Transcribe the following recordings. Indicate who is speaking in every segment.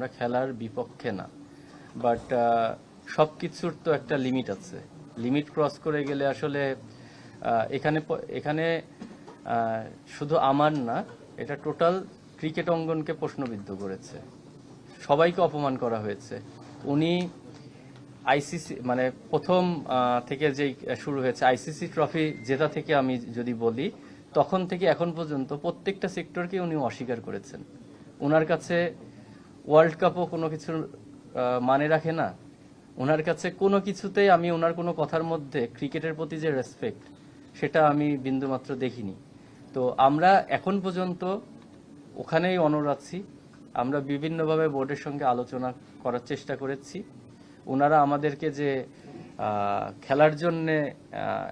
Speaker 1: আমরা খেলার বিপক্ষে না। বাট সব কিছুর তো একটা লিমিট আছে। লিমিট ক্রস করে গেলে আসলে এখানে এখানে শুধু আমার না, এটা টোটাল ক্রিকেট অঙ্গনকে প্রশ্নবিদ্ধ করেছে। সবাইকে অপমান করা হয়েছে। উনি আইসিসি মানে প্রথম থেকে যেই শুরু হয়েছে আইসিসি ট্রফি জেতা থেকে আমি যদি বলি, তখন থেকে এখন পর্যন্ত প্রত্যেকটা সেক্টরকে উনি অস্বীকার করেছেন। ওনার কাছে ওয়ার্ল্ড কাপও কোনো কিছুর মানে রাখে না। ওনার কাছে কোনো কিছুতেই আমি ওনার কোনো কথার মধ্যে ক্রিকেটের প্রতি যে রেসপেক্ট সেটা আমি বিন্দুমাত্র দেখিনি। তো আমরা এখন পর্যন্ত ওখানেই অনর আছি আমরা বিভিন্নভাবে বোর্ডের সঙ্গে আলোচনা করার চেষ্টা করেছি। ওনারা আমাদেরকে যে খেলার জন্যে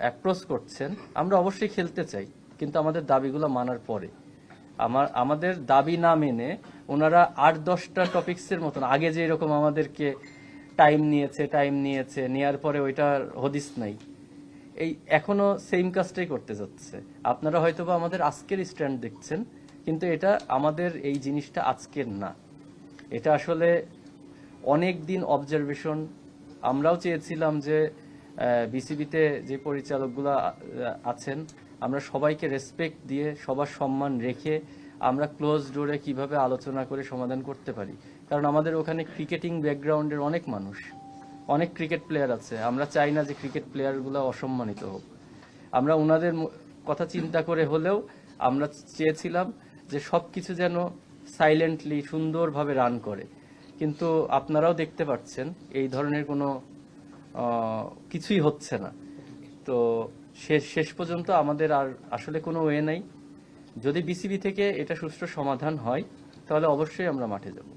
Speaker 1: অ্যাপ্রোচ করছেন, আমরা অবশ্যই খেলতে চাই, কিন্তু আমাদের দাবিগুলো মানার পরে। আমার, আমাদের দাবি না মেনে ওনারা আট দশটা টপিক্সের মতন। আগে যে এরকম আমাদেরকে টাইম নিয়েছে টাইম নিয়েছে, নেয়ার পরে ওইটার হদিস নাই। এই এখনও সেম কাজটাই করতে যাচ্ছে। আপনারা হয়তোবা আমাদের আজকের স্ট্যান্ড দেখছেন, কিন্তু এটা আমাদের এই জিনিসটা আজকের না। এটা আসলে অনেক দিন অবজারভেশন আমরাও চেয়েছিলাম যে বিসিবিতে যে পরিচালকগুলো আছেন, আমরা সবাইকে রেসপেক্ট দিয়ে, সবার সম্মান রেখে আমরা ক্লোজ ডোরে কীভাবে আলোচনা করে সমাধান করতে পারি? কারণ আমাদের ওখানে ক্রিকেটিং ব্যাকগ্রাউন্ডের অনেক মানুষ। অনেক ক্রিকেট প্লেয়ার আছে। আমরা চাই না যে ক্রিকেট প্লেয়ারগুলো অসম্মানিত হোক। আমরা ওনাদের কথা চিন্তা করে হলেও আমরা চেয়েছিলাম যে সব কিছু যেন সাইলেন্টলি সুন্দরভাবে রান করে। কিন্তু আপনারাও দেখতে পাচ্ছেন, এই ধরনের কোনো কিছুই হচ্ছে না। তো শেষ শেষ পর্যন্ত আমাদের আর আসলে কোনো ওয়ে নাই। যদি বিসিবি থেকে এটা সুষ্ঠু সমাধান হয় তাহলে অবশ্যই আমরা মাঠে যাব।